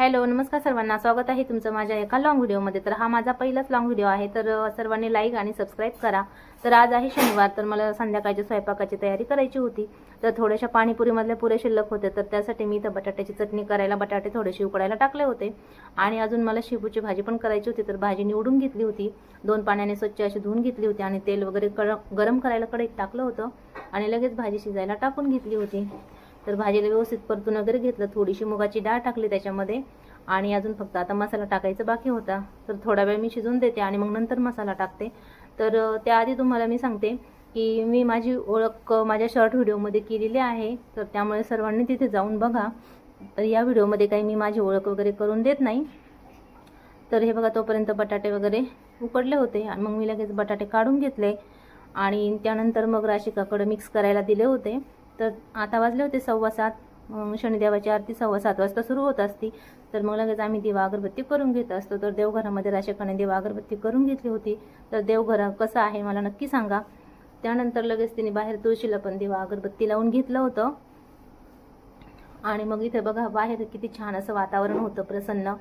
Hello नमस्कार सर्वांना. स्वागत आहे तुमचं माझ्या एका लॉंग व्हिडिओमध्ये तर हा माझा पहिलाच लॉंग व्हिडिओ आहे. तर सर्वांनी लाईक आणि सबस्क्राईब करा. तर आज आहे शनिवार तर मला संध्याकाळच्या स्वयंपाकाची तयारी करायची होती. तर थोड्याशा पाणीपुरीमधले पुरे शिल्लक होते. तर त्यासाठी मी इथं बटाट्याची चटणी करायला बटाटे थोडेसे उकडायला टाकले होते. आणि अजून मला शेपूची भाजी पण करायची होती. तर भाजी निवडून घेतली होती. दोन पाण्याने स्वच्छ अशी धुवून घेतली होती आणि तेल वगैरे गरम करायला कढईत टाकलं होतं. आणि लगेच भाजी शिजायला टाकून घेतली होती. तर भाजीला व्यवस्थित परतून वगैरे घेतलं. थोडीशी मुगाची डाळ टाकली त्याच्यामध्ये. आणि अजून फक्त आता मसाला टाकायचा बाकी होता. तर थोडा वेळ मी शिजून देते आणि मग नंतर मसाला टाकते. तर त्याआधी तुम्हाला मी सांगते की मी माझी ओळख माझ्या शॉर्ट व्हिडिओमध्ये केलेली आहे. तर त्यामुळे सर्वांनी तिथे जाऊन बघा. तर या व्हिडिओमध्ये काही मी माझी ओळख वगैरे करून देत नाही. तर हे बघा तोपर्यंत बटाटे वगैरे उकडले होते आणि मग मी लगेच बटाटे काढून घेतले. आणि त्यानंतर मग राशिकाकडं मिक्स करायला दिले होते. तर आता वाजले होते सव्वा सात. शनिदेवाची आरती सव्वा सात वाजता सुरू होत असती. तर मग लगेच आम्ही दिवा अगरबत्ती करून घेत असतो. तर देवघरामध्ये राशकाने दिवा अगरबत्ती करून घेतली होती. तर देवघर कसं आहे मला नक्की सांगा. त्यानंतर लगेच तिने बाहेर तुळशीला पण दिवा अगरबत्ती लावून घेतलं होतं. आणि मग इथे बघा बाहेर किती छान असं वातावरण होतं प्रसन्न.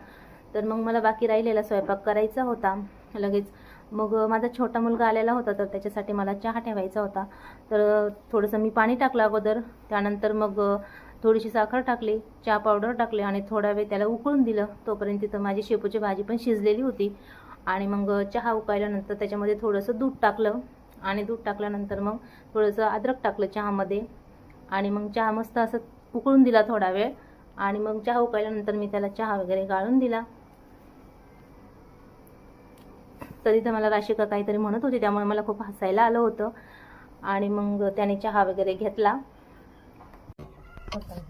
तर मग मला बाकी राहिलेला स्वयंपाक करायचा होता. लगेच मग माझा छोटा मुलगा आलेला होता तर त्याच्यासाठी मला चहा ठेवायचा होता. तर थोडंसं मी पाणी टाकलं अगोदर. त्यानंतर मग थोडीशी साखर टाकली चहा पावडर टाकली आणि थोडा वेळ त्याला उकळून दिलं. तोपर्यंत तिथं माझी शेपूची भाजी पण शिजलेली होती. आणि मग चहा उकळल्यानंतर त्याच्यामध्ये थोडंसं दूध टाकलं. आणि दूध टाकल्यानंतर मग थोडंसं अद्रक टाकलं चहामध्ये. आणि मग चहा मस्त असं उकळून दिला थोडा वेळ. आणि मग चहा उकळल्यानंतर मी त्याला चहा वगैरे गाळून दिला. तर इथं मला राशिका काहीतरी म्हणत होती त्यामुळे मला खूप हसायला आलं होतं. आणि मग त्याने चहा वगैरे घेतला.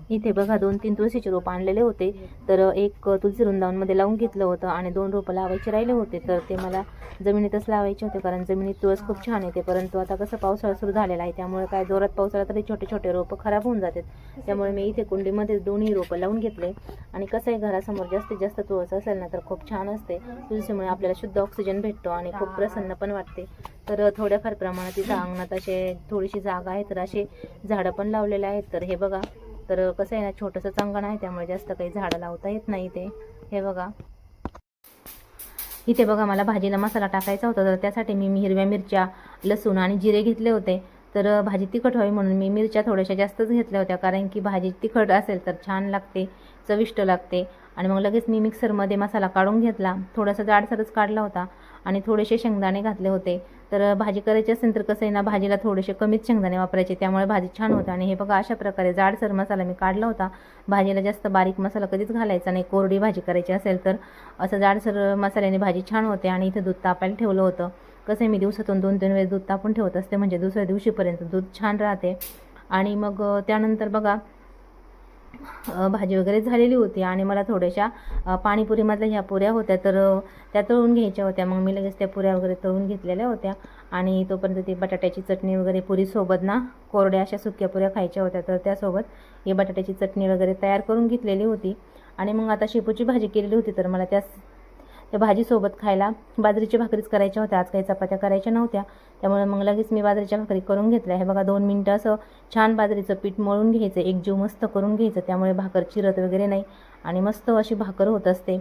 इथे बघा दोन तीन तुळशीचे रोप आणलेले होते. तर एक तुळशी वृंदावनमध्ये लावून घेतलं होतं आणि दोन रोपं लावायचे राहिले होते. तर ते मला जमिनीतच लावायचे होते कारण जमिनीत तुळस खूप छान येते. परंतु आता कसं पावसाळा सुरू झालेला आहे त्यामुळे काय जोरात पावसाळा तरी छोटे छोटे रोपं खराब होऊन जातात. त्यामुळे मी इथे कुंडीमध्ये दोन्ही रोपं लावून घेतले. आणि कसं आहे घरासमोर जास्तीत जास्त तुळस असेल ना तर खूप छान असते. तुळशीमुळे आपल्याला शुद्ध ऑक्सिजन भेटतो आणि खूप प्रसन्न पण वाटते. तर थोड्याफार प्रमाणात तिथं अंगणात असे थोडीशी जागा आहे तर असे झाडं पण लावलेले आहेत. तर हे बघा तर कसं आहे ना छोटंसं अंगण आहे त्यामुळे जास्त काही झाडं लावता येत नाही ते हे बघा. इथे बघा मला भाजीला मसाला टाकायचा होता तर त्यासाठी मी हिरव्या मिरच्या लसूण आणि जिरे घेतले होते. तर भाजी तिखट व्हावी म्हणून मी मिरच्या थोड्याशा जास्तच घेतल्या होत्या कारण की भाजी तिखट असेल तर छान लागते चविष्ट लागते. आणि मग लगेच मी मिक्सरमध्ये मसाला काढून घेतला. थोडासा जाडसरच काढला होता आणि थोडेसे शेंगदाणे घातले होते. तर भाजी करायची असेल तर कसं आहे ना भाजीला थोडेसे कमीच शेंगदाणे वापरायचे त्यामुळे भाजी छान होते. आणि हे बघा अशा प्रकारे जाडसर मसाला मी काढला होता. भाजीला जास्त बारीक मसाला कधीच घालायचा नाही. कोरडी भाजी करायची असेल तर असं जाडसर मसाल्याने भाजी छान होते. आणि इथे दूध तापायला ठेवलं होतं. कसं आहे मी दिवसातून दोन तीन वेळेस दूध तापून ठेवत असते. म्हणजे दुसऱ्या दिवशीपर्यंत दूध छान राहते. आणि मग त्यानंतर बघा भाजी वगैरे झालेली होती आणि मला थोड्याशा पाणीपुरीमधल्या ह्या पुऱ्या होत्या तर त्या तळून घ्यायच्या होत्या. मग मी लगेच त्या पुऱ्या वगैरे तळून घेतलेल्या होत्या. आणि तोपर्यंत ती बटाट्याची चटणी वगैरे पुरीसोबत ना कोरड्या अशा सुक्या पुऱ्या खायच्या होत्या. तर त्यासोबत ही बटाट्याची चटणी वगैरे तयार करून घेतलेली होती. आणि मग आता शेपूची भाजी केलेली होती तर मला त्या त्या भाजीसोबत खायला बाजरीची भाकरीच करायच्या होत्या. आज काही चपात्या करायच्या नव्हत्या. त्यामुळे मग लगेच मी बाजरीच्या भाकरी करून घेतल्या. हे बघा दोन मिनटं असं छान बाजरीचं पीठ मळून घ्यायचं. एक जीव मस्त करून घ्यायचं. त्यामुळे भाकर चिरत वगैरे नाही आणि मस्त अशी भाकर होत असते.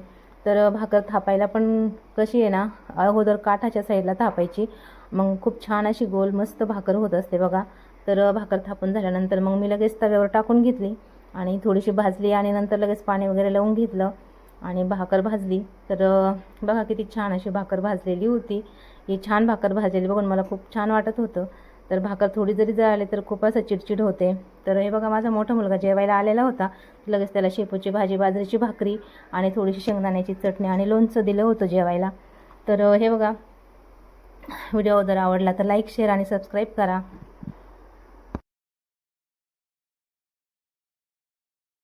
तर भाकर थापायला पण कशी आहे ना अगोदर काठाच्या साईडला थापायची. मग खूप छान अशी गोल मस्त भाकर होत असते बघा. तर भाकर थापून झाल्यानंतर मग मी लगेच तव्यावर टाकून घेतली आणि थोडीशी भाजली आणि नंतर लगेच पाणी वगैरे लावून घेतलं. आणि भाकर भाजली. तर बघा किती छान अशी भाकर भाजलेली होती. ही छान भाकर भाजलेली बघून मला खूप छान वाटत होतं. तर भाकर थोडी जरी जळाली तर खूप असं चिडचिड होते. तर हे बघा माझा मोठा मुलगा जेवायला आलेला होता. लगेच त्याला शेपूची भाजी बाजरीची भाकरी आणि थोडीशी शेंगदाण्याची चटणी आणि लोणचं दिलं होतं जेवायला. तर हे बघा व्हिडिओ जर आवडला तर लाईक शेअर आणि सबस्क्राईब करा.